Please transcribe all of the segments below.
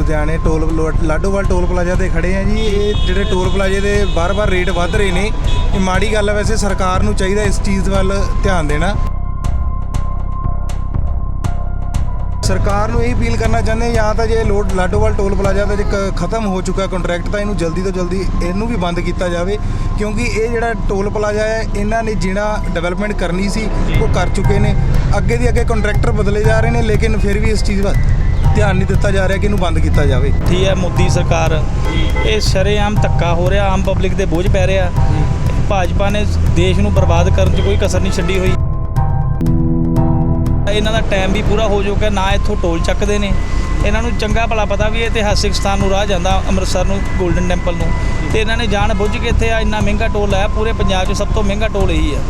ਲੁਧਿਆਣੇ toll Ladowal toll plaza ਤੇ ਖੜੇ ਆ ਜੀ। ਇਹ ਜਿਹੜੇ ਟੋਲ ਪਲਾਜ਼ੇ ਦੇ ਬਾਰ-ਬਾਰ ਰੇਟ ਵੱਧ ਰਹੇ ਨੇ। ਇਹ ਮਾੜੀ ਗੱਲ ਹੈ ਵੈਸੇ ਸਰਕਾਰ ਨੂੰ ਚਾਹੀਦਾ ਇਸ ਚੀਜ਼ ਵੱਲ ਧਿਆਨ ਦੇਣਾ। ਸਰਕਾਰ ਨੂੰ ਇਹ ਅਪੀਲ ਕਰਨਾ ਚਾਹੁੰਦੇ ਜਾਂ ਤਾਂ ਜੇ ਲੋਡ ਲਾਡੋਵਾਲ ਟੋਲ ਪਲਾਜ਼ਾ ਦਾ ਜੇ ਕ- ਖਤਮ ਹੋ ਚੁੱਕਾ ਕੰਟਰੈਕਟ, ਤਾਂ ਇਹਨੂੰ ਜਲਦੀ ਤੋਂ ਜਲਦੀ ਇਹਨੂੰ ਵੀ ਬੰਦ ਕੀਤਾ ਜਾਵੇ। ਕਿਉਂਕਿ ਇਹ ਜਿਹੜਾ ਟੋਲ ਪਲਾਜ਼ਾ ਹੈ ਇਹਨਾਂ ਨੇ ਜਿਹੜਾ ਡਿਵੈਲਪਮੈਂਟ ਕਰਨੀ ਸੀ, ਉਹ ਕਰ ਚੁੱਕੇ ਨੇ। ਅੱਗੇ ਦੀ ਅੱਗੇ ਕੰਟਰੈਕਟਰ ਬਦਲੇ ਜਾ ਰਹੇ ਨੇ, ਲੇਕਿਨ ਫਿਰ ਵੀ ਇਸ ਚੀਜ਼ ਵੱਲ ਧਿਆਨ ਨਹੀਂ ਦਿੱਤਾ ਜਾ ਰਿਹਾ ਕਿ ਇਹਨੂੰ ਬੰਦ ਕੀਤਾ ਜਾਵੇ। ਠੀਕ ਹੈ, ਮੋਦੀ ਸਰਕਾਰ, ਇਹ ਸ਼ਰੇਆਮ ਧੱਕਾ ਹੋ ਰਿਹਾ, ਆਮ ਪਬਲਿਕ ਦੇ ਬੋਝ ਪੈ ਰਿਹਾ। ਭਾਜਪਾ ਨੇ ਦੇਸ਼ ਨੂੰ ਬਰਬਾਦ ਕਰਨ 'ਚ ਕੋਈ ਕਸਰ ਨਹੀਂ ਛੱਡੀ ਹੋਈ। ਇਹਨਾਂ ਦਾ ਟਾਈਮ ਵੀ ਪੂਰਾ ਹੋ ਚੁੱਕਾ ਨਾ ਇੱਥੋਂ ਟੋਲ ਚੱਕਦੇ ਨੇ। ਇਹਨਾਂ ਨੂੰ ਚੰਗਾ ਭਲਾ ਪਤਾ ਵੀ ਇਹ ਇਤਿਹਾਸਿਕ ਸਥਾਨ ਨੂੰ ਰਾਹ ਜਾਂਦਾ, ਅੰਮ੍ਰਿਤਸਰ ਨੂੰ 골ਡਨ ਟੈਂਪਲ ਨੂੰ। ਤੇ ਇਹਨਾਂ ਨੇ ਜਾਣ ਬੁੱਝ ਕੇ ਇੱਥੇ ਆ, ਇੰਨਾ ਮਹਿੰਗਾ ਟੋਲ ਲਾਇਆ, ਪੂਰੇ ਪੰਜਾਬ 'ਚ ਸਭ ਤੋਂ ਮਹਿੰਗਾ ਟੋਲ ਇਹੀ ਹੈ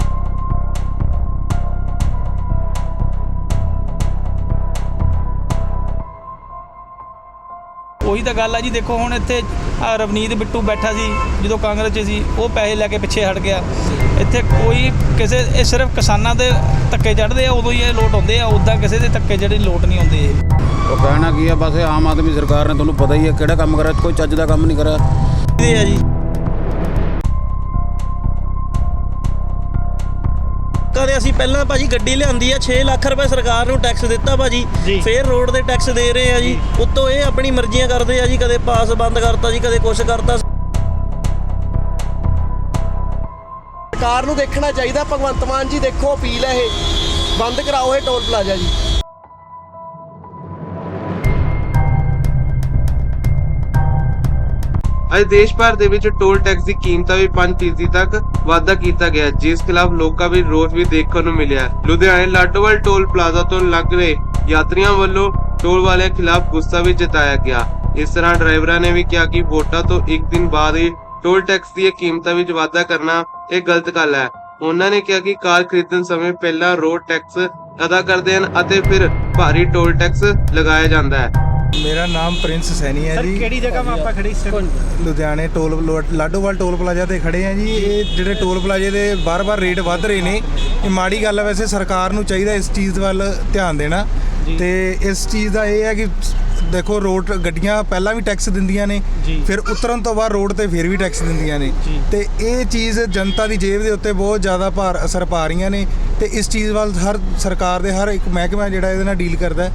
ਉਹੀ ਤਾਂ ਗੱਲ ਆ ਜੀ ਦੇਖੋ ਹੁਣ ਇੱਥੇ ਰਵਨੀਤ ਬਿੱਟੂ ਬੈਠਾ ਸੀ ਜਦੋਂ ਕਾਂਗਰਸ 'ਚ ਸੀ ਉਹ ਪੈਸੇ ਲੈ ਕੇ ਪਿੱਛੇ ਹਟ ਗਿਆ। ਇੱਥੇ ਕੋਈ ਕਿਸੇ ਇਹ ਸਿਰਫ ਕਿਸਾਨਾਂ ਦੇ ਧੱਕੇ ਚੜ੍ਹਦੇ ਆ ਉਦੋਂ ਹੀ ਇਹ ਲੋਟ ਹੁੰਦੇ ਆ ਉਦਾਂ ਕਿਸੇ ਦੇ ਧੱਕੇ ਜਿਹੜੇ ਲੋਟ ਨਹੀਂ ਹੁੰਦੇ ਇਹ। ਉਹ ਕਹਿਣਾ ਕੀ ਆ ਬਸ ਆਮ ਆਦਮੀ ਸਰਕਾਰ ਨੇ ਤੁਹਾਨੂੰ ਪਤਾ ਹੀ ਹੈ ਕਿਹੜਾ ਕੰਮ ਕਰਿਆ ਕੋਈ ਚੱਜ ਦਾ ਕੰਮ ਨਹੀਂ ਕਰਿਆ। ਇਹ ਆ ਜੀ। ਅਸੀਂ ਪਹਿਲਾਂ ਭਾਜੀ ਗੱਡੀ ਲਿਆਂਦੀ ਆ 6 ਲੱਖ ਰੁਪਏ ਸਰਕਾਰ ਨੂੰ ਟੈਕਸ ਦਿੱਤਾ ਭਾਜੀ। ਫੇਰ ਰੋਡ ਦੇ ਟੈਕਸ ਦੇ ਰਹੇ ਆ ਜੀ। ਉੱਤੋਂ ਇਹ ਆਪਣੀ ਮਰਜ਼ੀਆਂ ਕਰਦੇ ਆ ਜੀ ਕਦੇ ਪਾਸ ਬੰਦ ਕਰਤਾ ਜੀ ਕਦੇ ਕੁਛ ਕਰਤਾ। ਸਰਕਾਰ ਨੂੰ ਦੇਖਣਾ ਚਾਹੀਦਾ ਭਗਵੰਤ ਮਾਨ ਜੀ ਦੇਖੋ ਅਪੀਲ ਹੈ ਇਹ। ਬੰਦ ਕਰਾਓ ਇਹ ਟੋਲ ਪਲਾਜ਼ਾ ਜੀ। ਅੱਜ ਦੇਸ਼ ਭਰ ਦੇ ਵਿੱਚ ਟੋਲ ਟੈਕਸ ਦੀ ਕੀਮਤਾਂ ਵੀ 5% ਤੱਕ ਵਾਧਾ ਕੀਤਾ ਗਿਆ ਜਿਸ ਖਿਲਾਫ ਲੋਕਾਂ ਵਿੱਚ ਰੋਸ ਵੀ ਦੇਖਣ ਨੂੰ ਮਿਲਿਆ ਲੁਧਿਆਣੇ ਲਾਡੋਵਾਲ ਟੋਲ ਪਲਾਜ਼ਾ ਤੋਂ ਲੰਘ ਰਹੇ ਯਾਤਰੀਆਂ ਵੱਲੋਂ ਟੋਲ ਵਾਲਿਆਂ ਖਿਲਾਫ ਗੁੱਸਾ ਵੀ ਜਤਾਇਆ ਗਿਆ। ਇਸ ਤਰ੍ਹਾਂ ਡਰਾਈਵਰਾਂ ਨੇ ਵੀ ਕਿਹਾ ਕਿ ਵੋਟਾਂ ਤੋਂ ਇੱਕ ਦਿਨ ਬਾਅਦ ਹੀ ਟੋਲ ਟੈਕਸ ਦੀਆਂ ਕੀਮਤਾਂ ਵਿੱਚ ਵਾਧਾ ਕਰਨਾ ਇਹ ਗਲਤ ਗੱਲ ਹੈ। ਉਹਨਾਂ ਨੇ ਕਿਹਾ ਕਿ ਕਾਰ ਖਰੀਦਣ ਸਮੇਂ ਪਹਿਲਾਂ ਰੋਡ ਟੈਕਸ ਅਦਾ ਕਰਦੇ ਹਨ ਅਤੇ ਫਿਰ ਭਾਰੀ ਟੋਲ ਟੈਕਸ ਲਗਾਇਆ ਜਾਂਦਾ ਹੈ। ਮੇਰਾ ਨਾਮ ਪ੍ਰਿੰਸ ਸੈਣੀ ਹੈ ਜੀ। ਕਿਹੜੀ ਜਗ੍ਹਾ 'ਤੇ ਆਪਾਂ ਖੜੇ ਇਸ ਲੁਧਿਆਣੇ ਟੋਲ ਲਾਡੋਵਾਲ ਟੋਲ ਪਲਾਜ਼ਾ ਤੇ ਖੜੇ ਆ ਜੀ। ਇਹ ਜਿਹੜੇ ਟੋਲ ਪਲਾਜ਼ੇ ਦੇ ਬਾਰ-ਬਾਰ ਰੇਟ ਵੱਧ ਰਹੇ ਨੇ ਇਹ ਮਾੜੀ ਗੱਲ ਹੈ ਵੈਸੇ ਸਰਕਾਰ ਨੂੰ ਚਾਹੀਦਾ ਇਸ ਚੀਜ਼ ਵੱਲ ਧਿਆਨ ਦੇਣਾ। ਤੇ ਇਸ ਚੀਜ਼ ਦਾ ਇਹ ਹੈ ਕਿ ਦੇਖੋ ਰੋਡ ਗੱਡੀਆਂ ਪਹਿਲਾਂ ਵੀ ਟੈਕਸ ਦਿੰਦੀਆਂ ਨੇ ਫਿਰ ਉਤਰਨ ਤੋਂ ਬਾਅਦ ਰੋਡ ਤੇ ਫਿਰ ਵੀ ਟੈਕਸ ਦਿੰਦੀਆਂ ਨੇ। ਤੇ ਇਹ ਚੀਜ਼ ਜਨਤਾ ਦੀ ਜੇਬ ਦੇ ਉੱਤੇ ਬਹੁਤ ਜ਼ਿਆਦਾ ਭਾਰ ਅਸਰ ਪਾ ਰਹੀਆਂ ਨੇ। ਤੇ ਇਸ ਚੀਜ਼ ਵੱਲ ਹਰ ਸਰਕਾਰ ਦੇ ਹਰ ਇੱਕ ਮਹਿਕਮਾ ਜਿਹੜਾ ਇਹਦੇ ਨਾਲ ਡੀਲ ਕਰਦਾ ਹੈ,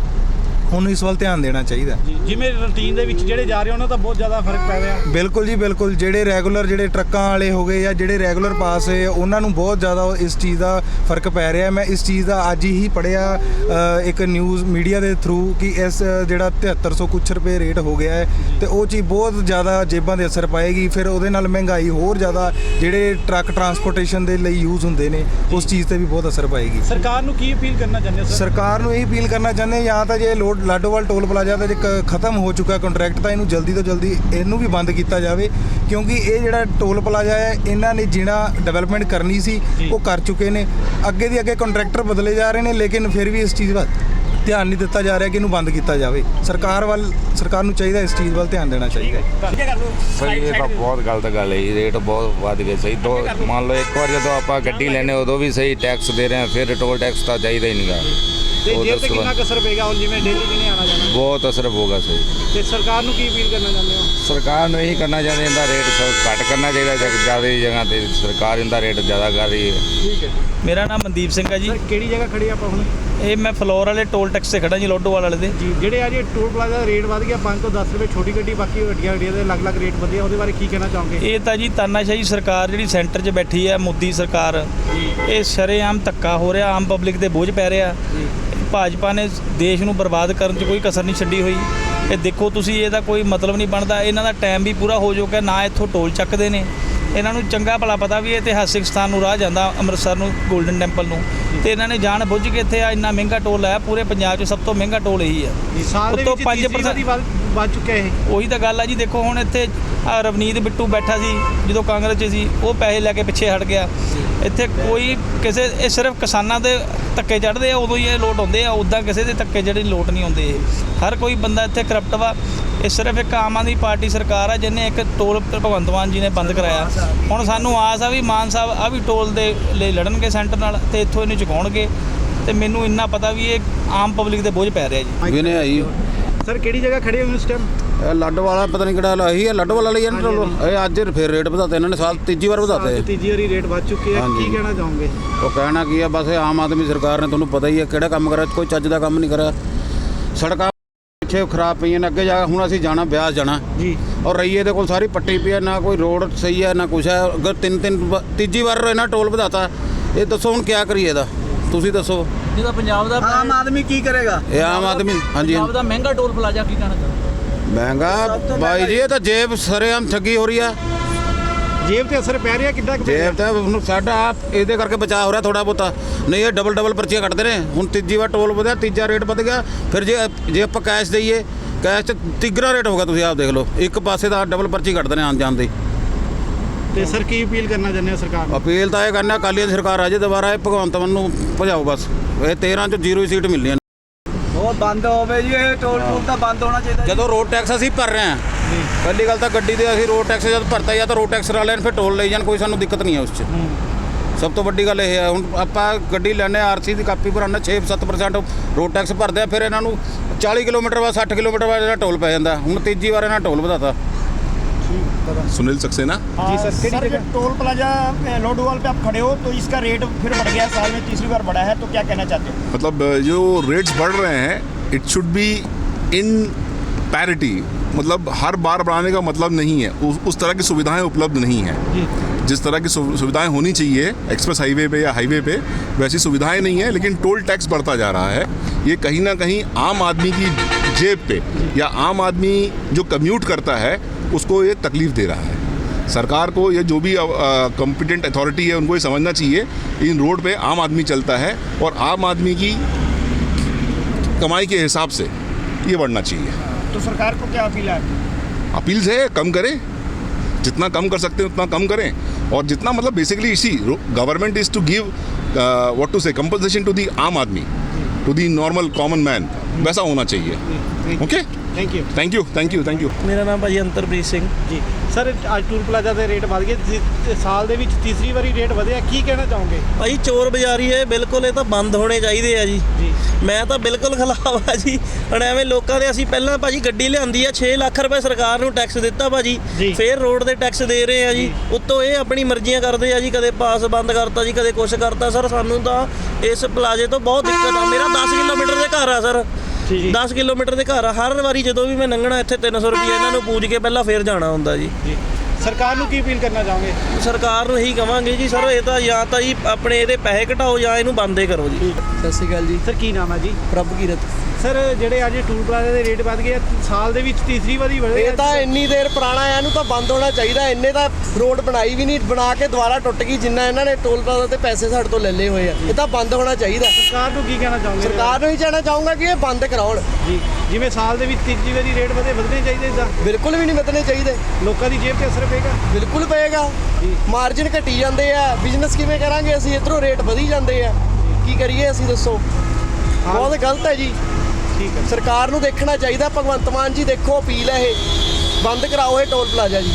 ਉਹਨੂੰ ਇਸ ਵੱਲ ਧਿਆਨ ਦੇਣਾ ਚਾਹੀਦਾ ਜਿਵੇਂ ਰੂਟੀਨ ਦੇ ਵਿੱਚ ਜਿਹੜੇ ਜਾ ਰਹੇ ਉਹਨਾਂ ਦਾ ਬਹੁਤ ਜ਼ਿਆਦਾ ਫ਼ਰਕ ਪੈ ਰਿਹਾ। ਬਿਲਕੁਲ ਜੀ ਬਿਲਕੁਲ। ਜਿਹੜੇ ਰੈਗੂਲਰ ਜਿਹੜੇ ਟਰੱਕਾਂ ਵਾਲੇ ਹੋ ਗਏ ਜਾਂ ਜਿਹੜੇ ਰੈਗੂਲਰ ਪਾਸ ਹੋਏ ਉਹਨਾਂ ਨੂੰ ਬਹੁਤ ਜ਼ਿਆਦਾ ਇਸ ਚੀਜ਼ ਦਾ ਫ਼ਰਕ ਪੈ ਰਿਹਾ। ਮੈਂ ਇਸ ਚੀਜ਼ ਦਾ ਅੱਜ ਹੀ ਪੜਿਆ ਇੱਕ ਨਿਊਜ਼ ਮੀਡੀਆ ਦੇ ਥਰੂ ਕਿ ਇਸ ਜਿਹੜਾ 7300 ਕੁਛ ਰੁਪਏ ਰੇਟ ਹੋ ਗਿਆ ਹੈ ਤੇ ਉਹ ਚੀਜ਼ ਬਹੁਤ ਜ਼ਿਆਦਾ ਜੇਬਾਂ ਦੇ ਅਸਰ ਪਾਏਗੀ। ਫਿਰ ਉਹਦੇ ਨਾਲ ਮਹਿੰਗਾਈ ਹੋਰ ਜ਼ਿਆਦਾ ਜਿਹੜੇ ਟਰੱਕ ਟਰਾਂਸਪੋਰਟੇਸ਼ਨ ਦੇ ਲਈ ਯੂਜ਼ ਹੁੰਦੇ ਨੇ ਉਸ ਚੀਜ਼ ਤੇ ਵੀ ਬਹੁਤ ਅਸਰ ਪਾਏਗੀ। ਸਰਕਾਰ ਨੂੰ ਕੀ ਅਪੀਲ ਕਰਨਾ ਚਾਹੁੰਦੇ ਹੋ ਸਰ? ਸਰਕਾਰ ਨੂੰ ਇਹ ਅਪੀਲ ਕਰਨਾ ਚਾਹੁੰਦੇ ਹਾਂ, ਜਾਂ ਤਾਂ ਜੇ ਲੋਡ ਲਾਡੋਵਾਲ ਟੋਲ ਪਲਾਜ਼ਾ ਦਾ ਜੇ ਕ- ਖਤਮ ਹੋ ਚੁੱਕਾ ਕੰਟਰੈਕਟ ਤਾਂ ਇਹਨੂੰ ਜਲਦੀ ਤੋਂ ਜਲਦੀ ਇਹਨੂੰ ਵੀ ਬੰਦ ਕੀਤਾ ਜਾਵੇ ਕਿਉਂਕਿ ਇਹ ਜਿਹੜਾ ਟੋਲ ਪਲਾਜ਼ਾ ਹੈ ਇਹਨਾਂ ਨੇ ਜਿਹੜਾ ਡਿਵੈਲਪਮੈਂਟ ਕਰਨੀ ਸੀ ਉਹ ਕਰ ਚੁੱਕੇ ਨੇ। ਅੱਗੇ ਦੀ ਅੱਗੇ ਕੰਟਰੈਕਟਰ ਬਦਲੇ ਜਾ ਰਹੇ ਨੇ ਲੇਕਿਨ ਫਿਰ ਵੀ ਇਸ ਚੀਜ਼ ਵੱਲ ਧਿਆਨ ਨਹੀਂ ਦਿੱਤਾ ਜਾ ਰਿਹਾ ਕਿ ਇਹਨੂੰ ਬੰਦ ਕੀਤਾ ਜਾਵੇ। ਸਰਕਾਰ ਵੱਲ ਸਰਕਾਰ ਨੂੰ ਚਾਹੀਦਾ ਇਸ ਚੀਜ਼ ਵੱਲ ਧਿਆਨ ਦੇਣਾ ਚਾਹੀਦਾ ਹੈ। ਸਹੀ ਇਹ ਤਾਂ ਬਹੁਤ ਗਲਤ ਗੱਲ ਹੈ ਜੀ। ਰੇਟ ਬਹੁਤ ਵੱਧ ਗਏ ਸਹੀ। ਦੋ ਮੰਨ ਲਓ ਇੱਕ ਵਾਰ ਜਦੋਂ ਆਪਾਂ ਗੱਡੀ ਲੈਨੇ ਉਦੋਂ ਵੀ ਸਹੀ ਟੈਕਸ ਦੇ ਰਹੇ ਹਾਂ ਫਿਰ ਟੋਲ ਟੈਕਸ ਤਾਂ ਚਾਹੀਦਾ ਹੀ ਨਹੀਂਗਾ ਤੇ ਜੇਬ ਤੇ ਕਿੰਨਾ ਕੁ ਅਸਰ ਪਏਗਾ? ਹੁਣ ਜਿਵੇਂ ਡੇਲੀ ਕਿਨੇ ਆਣਾ ਜਾਣਾ ਬਹੁਤ ਅਸਰ ਹੋਗਾ ਸਹੀ ਤੇ ਸਰਕਾਰ ਨੂੰ ਕੀ ਅਪੀਲ ਕਰਨਾ ਚਾਹੁੰਦੇ ਹੋ? ਸਰਕਾਰ ਨੂੰ ਇਹੀ ਕਰਨਾ ਚਾਹੀਦਾ ਇਹਦਾ ਰੇਟ ਸਭ ਘੱਟ ਕਰਨਾ ਚਾਹੀਦਾ ਜ਼ਿਆਦਾ ਦੀ ਜਗ੍ਹਾ ਤੇ ਸਰਕਾਰ ਇਹਦਾ ਰੇਟ ਜ਼ਿਆਦਾ ਕਰ ਰਹੀ ਹੈ। ਠੀਕ ਹੈ ਮੇਰਾ ਨਾਮ ਮਨਦੀਪ ਸਿੰਘ ਹੈ ਜੀ। ਸਰ ਕਿਹੜੀ ਜਗ੍ਹਾ ਖੜੇ ਆਪਾਂ ਹੁਣ? ਇਹ ਮੈਂ ਫਲੋਰ ਵਾਲੇ ਟੋਲ ਟੈਕਸ ਤੇ ਖੜਾ ਜੀ ਲੋਡੋਵਾਲ ਵਾਲੇ ਦੇ। ਜੀ ਜਿਹੜੇ ਆ ਜੀ ਟੋਲ ਪਲਾਜ਼ਾ ਦਾ ਰੇਟ ਵਧ ਗਿਆ 5 ਤੋਂ 10 ਰੁਪਏ ਛੋਟੀ ਗੱਡੀ ਬਾਕੀ ਵੱਡੀਆਂ ਗੱਡੀਆਂ ਦੇ ਅਲੱਗ-ਅਲੱਗ ਰੇਟ ਵਧੇ ਆ, ਉਹਦੇ ਬਾਰੇ ਕੀ ਕਹਿਣਾ ਚਾਹੋਗੇ? ਇਹ ਤਾਂ ਜੀ ਤਾਨਾਸ਼ਾਹੀ ਸਰਕਾਰ ਜਿਹੜੀ ਸੈਂਟਰ 'ਚ ਬੈਠੀ ਹੈ ਮੋਦੀ ਸਰਕਾਰ ਇਹ ਸ਼ਰੇਆਮ ਧੱਕਾ ਹੋ ਰਿਹਾ ਆਮ ਪਬਲਿਕ ਦੇ ਬੋਝ ਪੈ ਰਿਹਾ। ਭਾਜਪਾ ਨੇ ਦੇਸ਼ ਨੂੰ ਬਰਬਾਦ ਕਰਨ 'ਚ ਕੋਈ ਕਸਰ ਨਹੀਂ ਛੱਡੀ ਹੋਈ। ਇਹ ਦੇਖੋ ਤੁਸੀਂ ਇਹਦਾ ਕੋਈ ਮਤਲਬ ਨਹੀਂ ਬਣਦਾ। ਇਹਨਾਂ ਦਾ ਟਾਈਮ ਵੀ ਪੂਰਾ ਹੋ ਚੁੱਕਾ ਨਾ ਇੱਥੋਂ ਟੋਲ ਚੱਕਦੇ ਨੇ। ਇਹਨਾਂ ਨੂੰ ਚੰਗਾ ਭਲਾ ਪਤਾ ਵੀ ਇਹ ਇਤਿਹਾਸਿਕ ਸਥਾਨ ਨੂੰ ਰਾਹ ਜਾਂਦਾ ਅੰਮ੍ਰਿਤਸਰ ਨੂੰ 골ਡਨ ਟੈਂਪਲ ਨੂੰ। ਤੇ ਇਹਨਾਂ ਨੇ ਜਾਣ ਬੁੱਝ ਕੇ ਇੱਥੇ ਆ ਇੰਨਾ ਮਹਿੰਗਾ ਟੋਲ ਲਾਇਆ ਪੂਰੇ ਪੰਜਾਬ 'ਚ ਸਭ ਤੋਂ ਮਹਿੰਗਾ ਟੋਲ ਇਹੀ ਹੈ ਉੱਤੋਂ ਵਿੱਚ 5% 5% ਦੀ ਵੱਧ ਚੁੱਕਿਆ ਇਹ। ਉਹੀ ਤਾਂ ਗੱਲ ਆ ਜੀ ਦੇਖੋ ਹੁਣ ਇੱਥੇ ਰਵਨੀਤ ਬਿੱਟੂ ਬੈਠਾ ਸੀ ਜਦੋਂ ਕਾਂਗਰਸ 'ਚ ਸੀ ਉਹ ਪੈਸੇ ਲੈ ਕੇ ਪਿੱਛੇ ਹਟ ਗਿਆ। ਇੱਥੇ ਕੋਈ ਕਿਸੇ ਇਹ ਸਿਰਫ ਕਿਸਾਨਾਂ ਦੇ ਧੱਕੇ ਚੜ੍ਹਦੇ ਆ ਉਦੋਂ ਹੀ ਇਹ ਲੋਟ ਹੁੰਦੇ ਆ ਉਦਾਂ ਕਿਸੇ ਦੇ ਧੱਕੇ ਜਿਹੜੇ ਲੋਟ ਨਹੀਂ ਹੁੰਦੇ ਇਹ। ਹਰ ਕੋਈ ਬੰਦਾ ਇੱਥੇ ਕਰਪਟ ਵਾ। ਇਹ ਸਿਰਫ ਇੱਕ ਆਮ ਆਦਮੀ ਪਾਰਟੀ ਸਰਕਾਰ ਆ ਜਿਹਨੇ ਇੱਕ ਟੋਲ ਭਗਵੰਤ ਮਾਨ ਜੀ ਨੇ ਬੰਦ ਕਰਾਇਆ। ਹੁਣ ਸਾਨੂੰ ਆਸ ਆ ਵੀ ਮਾਨ ਸਾਹਿਬ ਆ ਵੀ ਟੋਲ ਦੇ ਲਈ ਲੜਨਗੇ ਸੈਂਟਰ ਨਾਲ ਤੇ ਇੱਥੋਂ ਇਹਨੂੰ ਚੁਕਾਉਣਗੇ। ਤੇ ਮੈਨੂੰ ਇੰਨਾ ਪਤਾ ਵੀ ਇਹ ਆਮ ਪਬਲਿਕ ਦੇ ਬੋਝ ਪੈ ਰਿਹਾ ਜੀ। ਵਿਨੇ ਆਈ ਸਰ ਕਿਹੜੀ ਜਗ੍ਹਾ ਖੜੇ ਹੋ ਇਸ ਟਾਈਮ ਲੱਡ ਵਾਲਾ ਪਤਾ ਨਹੀਂ ਕਿਹੜਾ ਇਹੀ ਹੈ ਲੱਡ ਵਾਲਾ ਲਈ ਜਾਂਦਾ ਟੋਲ ਇਹ ਅੱਜ ਫਿਰ ਰੇਟ ਵਧਾਤੇ ਇਹਨਾਂ ਨੇ ਸਾਲ ਤੀਜੀ ਵਾਰ ਵਧਾਤੇ। ਤੀਜੀ ਵਾਰੀ ਰੇਟ ਵੱਧ ਚੁੱਕੇ ਆ। ਕੀ ਕਹਿਣਾ ਚਾਹੋਗੇ? ਉਹ ਕਹਿਣਾ ਕੀ ਆ ਬਸ ਆਮ ਆਦਮੀ ਸਰਕਾਰ ਨੇ ਤੁਹਾਨੂੰ ਪਤਾ ਹੀ ਹੈ ਕਿਹੜਾ ਕੰਮ ਕਰਿਆ ਕੋਈ ਚੱਜ ਦਾ ਕੰਮ ਨਹੀਂ ਕਰਿਆ। ਸੜਕਾਂ ਪਿੱਛੇ ਖਰਾਬ ਪਈਆਂ ਨੇ ਅੱਗੇ ਜਾ ਕੇ ਹੁਣ ਅਸੀਂ ਜਾਣਾ ਬਿਆਸ ਜਾਣਾ। ਜੀ। ਔਰ ਰਈਏ ਦੇ ਕੋਲ ਸਾਰੀ ਪੱਟੀ ਪਈ ਹੈ ਨਾ ਕੋਈ ਰੋਡ ਸਹੀ ਹੈ ਨਾ ਕੁਛ ਹੈ ਅਗਰ ਤਿੰਨ ਤਿੰਨ ਤੀਜੀ ਵਾਰ ਇਹਨਾਂ ਟੋਲ ਵਧਾਤਾ ਇਹ ਦੱਸੋ ਹੁਣ ਕਿਆ ਕਰੀਏ ਇਹਦਾ? ਤੁਸੀਂ ਦੱਸੋ। ਜਿਹਦਾ ਪੰਜਾਬ ਦਾ ਆਮ ਆਦਮੀ ਕੀ ਕਰੇਗਾ? ਇਹ ਆਮ ਆਦਮੀ ਹਾਂਜੀ। ਪੰਜਾਬ ਦਾ ਮਹਿੰਗਾ ਟੋਲ ਪਲਾਜ਼ਾ ਕੀ ਕਹਿਣਾ ਚਾਹੁੰਦੇ ਮਹਿੰਗਾ। ਬਾਈ ਜੀ ਇਹ ਤਾਂ ਜੇਬ ਸਰੇਆਮ ਠੱਗੀ ਹੋ ਰਹੀ ਆ। ਜੇਬ ਤੇ ਅਸਰ ਪੈ ਰਿਹਾ ਕਿੱਦਾਂ ਕੁ? ਜੇਬ ਤਾਂ ਹੁਣ ਸਾਡਾ ਆਪ ਇਹਦੇ ਕਰਕੇ ਬਚਾਅ ਹੋ ਰਿਹਾ ਥੋੜਾ ਬਹੁਤਾ। ਨਹੀਂ ਇਹ ਡਬਲ ਡਬਲ ਪਰਚੀਆਂ ਕੱਟਦੇ ਨੇ। ਹੁਣ ਤੀਜੀ ਵਾਰ ਟੋਲ ਵਧਿਆ ਤੀਜਾ ਰੇਟ ਵਧ ਗਿਆ। ਫਿਰ ਜੇ ਜੇ ਆਪਾਂ ਕੈਸ਼ ਦਈਏ ਕੈਸ਼ 'ਚ ਤਿੱਗਰਾ ਰੇਟ ਹੋਗਾ ਤੁਸੀਂ ਆਪ ਦੇਖ ਲਓ। ਇੱਕ ਪਾਸੇ ਦਾ ਡਬਲ ਪਰਚੀ ਕੱਟਦੇ ਨੇ ਆਉਣ ਜਾਣ ਦੀ। ਤੇ ਸਰ ਕੀ ਅਪੀਲ ਕਰਨਾ ਚਾਹੁੰਦੇ ਹੋ ਸਰਕਾਰ ਨੂੰ? ਅਪੀਲ ਤਾਂ ਇਹ ਕਰਨਾ ਅਕਾਲੀ ਸਰਕਾਰ ਆ ਜੇ ਦੁਬਾਰਾ ਇਹ ਭਗਵੰਤ ਮਾਨ ਨੂੰ ਭਜਾਓ ਬਸ। ਇਹ 13 ਚ ਜ਼ੀਰੋ ਸੀਟ ਮਿਲਣੀ ਉਹ ਬੰਦ ਹੋਵੇ ਜੀ ਇਹ ਟੋਲ ਟੂਲ ਤਾਂ ਬੰਦ ਹੋਣਾ ਚਾਹੀਦਾ ਜਦੋਂ ਰੋਡ ਟੈਕਸ ਅਸੀਂ ਭਰ ਰਹੇ ਹਾਂ ਪਹਿਲੀ ਗੱਲ ਤਾਂ ਗੱਡੀ ਦੇ ਅਸੀਂ ਰੋਡ ਟੈਕਸ ਜਦ ਭਰਤਾ ਜਾਂ ਤਾਂ ਰੋਡ ਟੈਕਸ ਵਾਲਿਆਂ ਨੇ ਫਿਰ ਟੋਲ ਲਈ ਜਾਣ ਕੋਈ ਸਾਨੂੰ ਦਿੱਕਤ ਨਹੀਂ ਹੈ ਉਸ 'ਚ। ਸਭ ਤੋਂ ਵੱਡੀ ਗੱਲ ਇਹ ਹੈ ਹੁਣ ਆਪਾਂ ਗੱਡੀ ਲੈਣੇ ਆਰਸੀ ਦੀ ਕਾਪੀ ਭਰਾਉਂਦੇ 6-7% ਰੋਡ ਟੈਕਸ ਭਰਦੇ ਆ ਫਿਰ ਇਹਨਾਂ ਨੂੰ 40 ਕਿਲੋਮੀਟਰ ਬਾਅਦ 60 ਕਿਲੋਮੀਟਰ ਬਾਅਦ ਜਿਹੜਾ ਟੋਲ ਪੈ ਜਾਂਦਾ। ਹੁਣ ਤੀਜੀ ਵਾਰ ਇਹਨਾਂ ਟੋਲ ਵਧਾਤਾ। सुनील सक्सेना? जी सर केड़ी जगह? टोल प्लाजा लोडोवाल पे आप खड़े हो तो इसका रेट फिर बढ़ गया साल में तीसरी बार बढ़ा है तो क्या कहना चाहते हो? मतलब जो रेट्स बढ़ रहे हैं it should be in parity मतलब हर बार बढ़ाने का मतलब नहीं है। उस, उस तरह की सुविधाएँ उपलब्ध नहीं है। जिस तरह की सुविधाएँ होनी चाहिए एक्सप्रेस हाईवे पे या हाईवे पे वैसी सुविधाएँ नहीं है लेकिन टोल टैक्स बढ़ता जा रहा है। ये कहीं ना कहीं आम आदमी की जेब पे या आम आदमी जो कम्यूट करता है उसको ये तकलीफ़ दे रहा है। सरकार को ये जो भी कॉम्पिटेंट अथॉरिटी है उनको ये समझना चाहिए इन रोड पे आम आदमी चलता है और आम आदमी की कमाई के हिसाब से ये बढ़ना चाहिए। तो सरकार को क्या अपील है? अपील से कम करें। जितना कम कर सकते हैं उतना कम करें। और जितना मतलब बेसिकली इसी government is to give what to say compensation to the आम आदमी to the normal common man वैसा होना चाहिए। Okay thank you thank you thank you thank you ਮੇਰਾ ਨਾਮ ਭਾਜੀ ਅੰਤਰਪ੍ਰੀਤ ਸਿੰਘ। ਜੀ। ਸਰ ਅੱਜ ਟੂਰ ਪਲਾਜ਼ਾ ਦੇ ਰੇਟ ਵਧ ਗਏ। ਸਾਲ ਦੇ ਵਿੱਚ ਤੀਸਰੀ ਵਾਰੀ ਰੇਟ ਵਧਿਆ। ਕੀ ਕਹਿਣਾ ਚਾਹੋਗੇ? ਭਾਈ ਚੋਰ ਬਾਜ਼ਾਰੀ ਹੈ। ਬਿਲਕੁਲ ਇਹ ਤਾਂ ਬੰਦ ਹੋਣੇ ਚਾਹੀਦੇ ਆ ਜੀ। ਮੈਂ ਤਾਂ ਬਿਲਕੁਲ ਖਿਲਾਫ ਆ ਜੀ। ਹੁਣ ਐਵੇਂ ਲੋਕਾਂ ਦੇ ਅਸੀਂ ਪਹਿਲਾਂ ਭਾਜੀ ਗੱਡੀ ਲਿਆਂਦੀ ਆ। 6 ਲੱਖ ਰੁਪਏ ਸਰਕਾਰ ਨੂੰ ਟੈਕਸ ਦਿੱਤਾ ਭਾਜੀ। ਫੇਰ ਰੋਡ ਦੇ ਟੈਕਸ ਦੇ ਰਹੇ ਆ ਜੀ। ਉੱਤੋਂ ਇਹ ਆਪਣੀ ਮਰਜ਼ੀਆਂ ਕਰਦੇ ਆ ਜੀ। ਕਦੇ ਪਾਸ ਬੰਦ ਕਰਤਾ ਜੀ ਕਦੇ ਕੁਛ ਕਰਤਾ। ਸਰ ਸਾਨੂੰ ਤਾਂ ਇਸ ਪਲਾਜ਼ੇ ਤੋਂ ਬਹੁਤ ਦਿੱਕਤ ਆ। ਮੇਰਾ 10 ਕਿਲੋਮੀਟਰ ਦੇ ਘਰ ਆ ਸਰ ਜੀ, ਜੀ। 10 ਕਿਲੋਮੀਟਰ ਦੇ ਘਰ ਆ। ਹਰ ਵਾਰੀ ਜਦੋਂ ਵੀ ਮੈਂ ਲੰਘਣਾ ਇੱਥੇ 300 ਰੁਪਏ ਇਹਨਾਂ ਨੂੰ ਪੂਜ ਕੇ ਪਹਿਲਾਂ ਫੇਰ ਜਾਣਾ ਹੁੰਦਾ ਜੀ। ਜੀ। ਸਰਕਾਰ ਨੂੰ ਕੀ ਅਪੀਲ ਕਰਨਾ ਚਾਹੋਗੇ? ਸਰਕਾਰ ਨੂੰ ਇਹੀ ਕਵਾਂਗੇ ਜੀ ਸਰ ਇਹ ਤਾਂ ਜਾਂ ਤਾਂ ਜੀ ਆਪਣੇ ਇਹਦੇ ਪੈਸੇ ਘਟਾਓ ਜਾਂ ਇਹਨੂੰ ਬੰਦੇ ਕਰੋ ਜੀ। ਸਤਿ ਸ਼੍ਰੀ ਅਕਾਲ ਜੀ। ਸਰ ਕੀ ਨਾਮ ਹੈ ਜੀ? ਪ੍ਰਭ ਕੀਰਤ। ਸਰ ਜਿਹੜੇ ਅੱਜ ਟੂਲ ਪਲਾਜ਼ਾ ਦੇ ਰੇਟ ਵਧ ਗਏ ਆ, ਸਾਲ ਦੇ ਵਿੱਚ ਤੀਸਰੀ ਵਾਰੀ ਵਧੇ ਇਹ ਤਾਂ ਇੰਨੀ ਦੇਰ ਪੁਰਾਣਾ ਆ ਇਹਨੂੰ ਤਾਂ ਬੰਦ ਹੋਣਾ ਚਾਹੀਦਾ। ਇੰਨੇ ਤਾਂ ਰੋਡ ਬਣਾਈ ਵੀ ਨਹੀਂ ਬਣਾ ਕੇ ਦੁਬਾਰਾ ਟੁੱਟ ਗਈ ਜਿੰਨਾ ਇਹਨਾਂ ਨੇ ਟੋਲ ਪਲਾਜ਼ਾ ਤੇ ਪੈਸੇ ਸਾਡੇ ਤੋਂ ਲੈ ਲਏ ਹੋਏ ਆ। ਇਹ ਤਾਂ ਬੰਦ ਹੋਣਾ ਚਾਹੀਦਾ। ਸਰਕਾਰ ਨੂੰ ਕੀ ਕਹਿਣਾ ਚਾਹੋਗੇ? ਸਰਕਾਰ ਨੂੰ ਹੀ ਕਹਿਣਾ ਚਾਹੂੰਗਾ ਕਿ ਇਹ ਬੰਦ ਕਰਾਉਣ। ਜੀ ਜਿਵੇਂ ਸਾਲ ਦੇ ਵਿੱਚ ਤੀਜੀ ਵਾਰੀ ਰੇਟ ਵਧੇ ਵਧਣੇ ਚਾਹੀਦੇ ਇਦਾਂ ਬਿਲਕੁਲ ਵੀ ਨਹੀਂ ਵਧਣੇ ਚਾਹੀਦੇ। ਲੋਕਾਂ ਦੀ ਜੇਬ ਤੇ ਅਸਰ ਪਏਗਾ? ਬਿਲਕੁਲ ਪਏਗਾ। ਮਾਰਜਿਨ ਘਟੀ ਜਾਂਦੇ ਆ। ਬਿਜ਼ਨਸ ਕਿਵੇਂ ਕਰਾਂਗੇ ਅਸੀਂ? ਇਧਰੋਂ ਰੇਟ ਵਧੀ ਜਾਂਦੇ ਆ। ਕੀ ਕਰੀਏ ਅਸੀਂ ਦੱਸੋ? ਬਹੁਤ ਗਲਤ ਹੈ ਜੀ। ਠੀਕ ਹੈ। ਸਰਕਾਰ ਨੂੰ ਦੇਖਣਾ ਚਾਹੀਦਾ, ਭਗਵੰਤ ਮਾਨ ਜੀ ਦੇਖੋ, ਅਪੀਲ ਹੈ ਇਹ। ਬੰਦ ਕਰਾਓ ਇਹ ਟੋਲ ਪਲਾਜ਼ਾ ਜੀ।